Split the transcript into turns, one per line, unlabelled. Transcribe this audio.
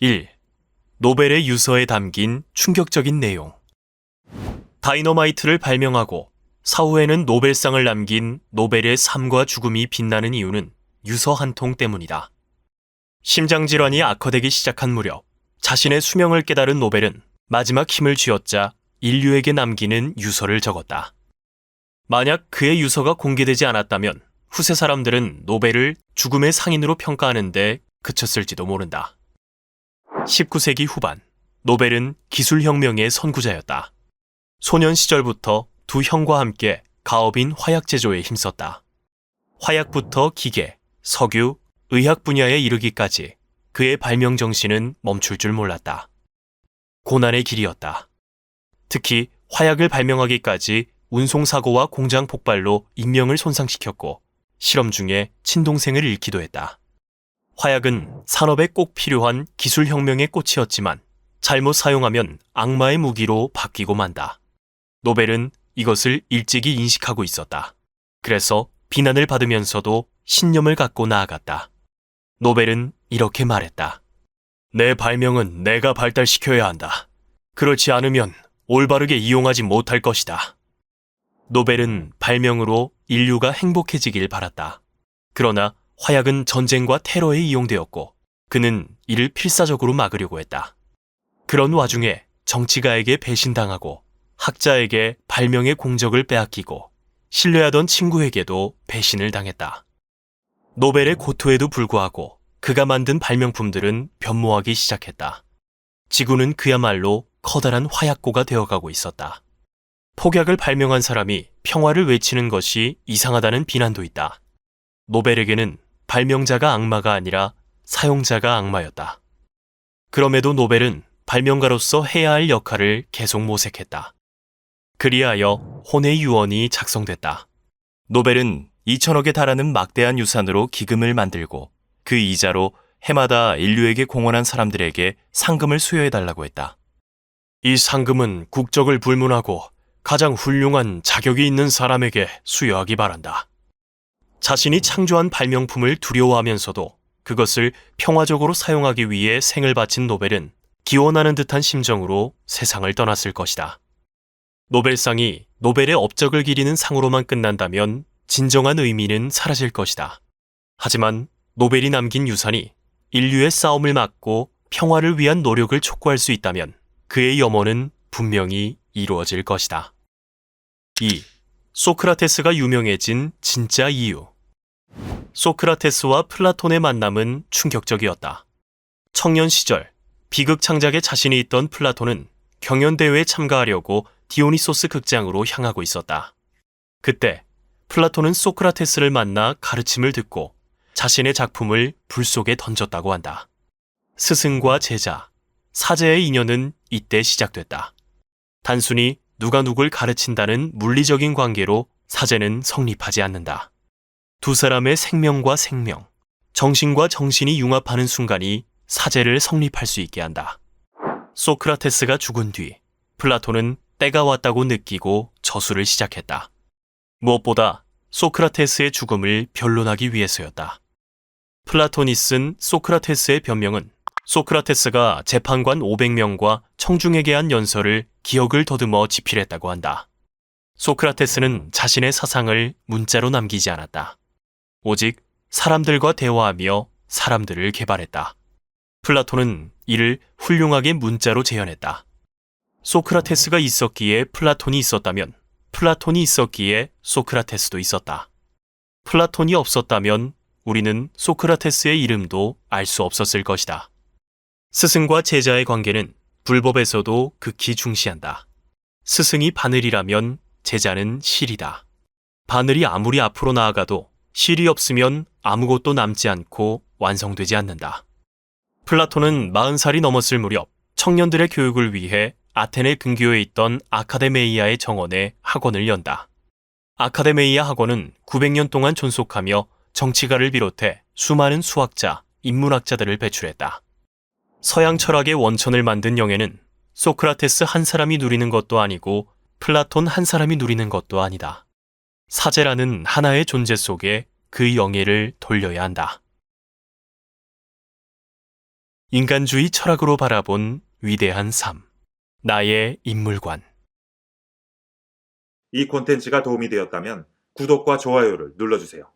1. 노벨의 유서에 담긴 충격적인 내용. 다이너마이트를 발명하고 사후에는 노벨상을 남긴 노벨의 삶과 죽음이 빛나는 이유는 유서 한 통 때문이다. 심장질환이 악화되기 시작한 무렵 자신의 수명을 깨달은 노벨은 마지막 힘을 쥐어짜 인류에게 남기는 유서를 적었다. 만약 그의 유서가 공개되지 않았다면 후세 사람들은 노벨을 죽음의 상인으로 평가하는데 그쳤을지도 모른다. 19세기 후반, 노벨은 기술혁명의 선구자였다. 소년 시절부터 두 형과 함께 가업인 화약 제조에 힘썼다. 화약부터 기계, 석유, 의학 분야에 이르기까지 그의 발명 정신은 멈출 줄 몰랐다. 고난의 길이었다. 특히 화약을 발명하기까지 운송사고와 공장 폭발로 인명을 손상시켰고 실험 중에 친동생을 잃기도 했다. 화약은 산업에 꼭 필요한 기술혁명의 꽃이었지만 잘못 사용하면 악마의 무기로 바뀌고 만다. 노벨은 이것을 일찍이 인식하고 있었다. 그래서 비난을 받으면서도 신념을 갖고 나아갔다. 노벨은 이렇게 말했다. 내 발명은 내가 발달시켜야 한다. 그렇지 않으면 올바르게 이용하지 못할 것이다. 노벨은 발명으로 인류가 행복해지길 바랐다. 그러나 화약은 전쟁과 테러에 이용되었고 그는 이를 필사적으로 막으려고 했다. 그런 와중에 정치가에게 배신당하고 학자에게 발명의 공적을 빼앗기고 신뢰하던 친구에게도 배신을 당했다. 노벨의 고토에도 불구하고 그가 만든 발명품들은 변모하기 시작했다. 지구는 그야말로 커다란 화약고가 되어가고 있었다. 폭약을 발명한 사람이 평화를 외치는 것이 이상하다는 비난도 있다. 노벨에게는 발명자가 악마가 아니라 사용자가 악마였다. 그럼에도 노벨은 발명가로서 해야 할 역할을 계속 모색했다. 그리하여 혼의 유언이 작성됐다. 노벨은 2천억에 달하는 막대한 유산으로 기금을 만들고 그 이자로 해마다 인류에게 공헌한 사람들에게 상금을 수여해달라고 했다. 이 상금은 국적을 불문하고 가장 훌륭한 자격이 있는 사람에게 수여하기 바란다. 자신이 창조한 발명품을 두려워하면서도 그것을 평화적으로 사용하기 위해 생을 바친 노벨은 기원하는 듯한 심정으로 세상을 떠났을 것이다. 노벨상이 노벨의 업적을 기리는 상으로만 끝난다면 진정한 의미는 사라질 것이다. 하지만 노벨이 남긴 유산이 인류의 싸움을 막고 평화를 위한 노력을 촉구할 수 있다면 그의 염원은 분명히 이루어질 것이다. 2. 소크라테스가 유명해진 진짜 이유. 소크라테스와 플라톤의 만남은 충격적이었다. 청년 시절 비극 창작에 자신이 있던 플라톤은 경연대회에 참가하려고 디오니소스 극장으로 향하고 있었다. 그때 플라톤은 소크라테스를 만나 가르침을 듣고 자신의 작품을 불 속에 던졌다고 한다. 스승과 제자, 사제의 인연은 이때 시작됐다. 단순히 누가 누굴 가르친다는 물리적인 관계로 사제는 성립하지 않는다. 두 사람의 생명과 생명, 정신과 정신이 융합하는 순간이 사제를 성립할 수 있게 한다. 소크라테스가 죽은 뒤 플라톤은 때가 왔다고 느끼고 저술을 시작했다. 무엇보다 소크라테스의 죽음을 변론하기 위해서였다. 플라톤이 쓴 소크라테스의 변명은 소크라테스가 재판관 500명과 청중에게 한 연설을 기억을 더듬어 집필했다고 한다. 소크라테스는 자신의 사상을 문자로 남기지 않았다. 오직 사람들과 대화하며 사람들을 개발했다. 플라톤은 이를 훌륭하게 문자로 재현했다. 소크라테스가 있었기에 플라톤이 있었다면 플라톤이 있었기에 소크라테스도 있었다. 플라톤이 없었다면 우리는 소크라테스의 이름도 알 수 없었을 것이다. 스승과 제자의 관계는 불법에서도 극히 중시한다. 스승이 바늘이라면 제자는 실이다. 바늘이 아무리 앞으로 나아가도 실이 없으면 아무것도 남지 않고 완성되지 않는다. 플라톤은 40살이 넘었을 무렵 청년들의 교육을 위해 아테네 근교에 있던 아카데메이아의 정원에 학원을 연다. 아카데메이아 학원은 900년 동안 존속하며 정치가를 비롯해 수많은 수학자, 인문학자들을 배출했다. 서양 철학의 원천을 만든 영예는 소크라테스 한 사람이 누리는 것도 아니고 플라톤 한 사람이 누리는 것도 아니다. 사제라는 하나의 존재 속에 그 영예를 돌려야 한다. 인간주의 철학으로 바라본 위대한 삶. 나의 인물관.
이 콘텐츠가 도움이 되었다면 구독과 좋아요를 눌러주세요.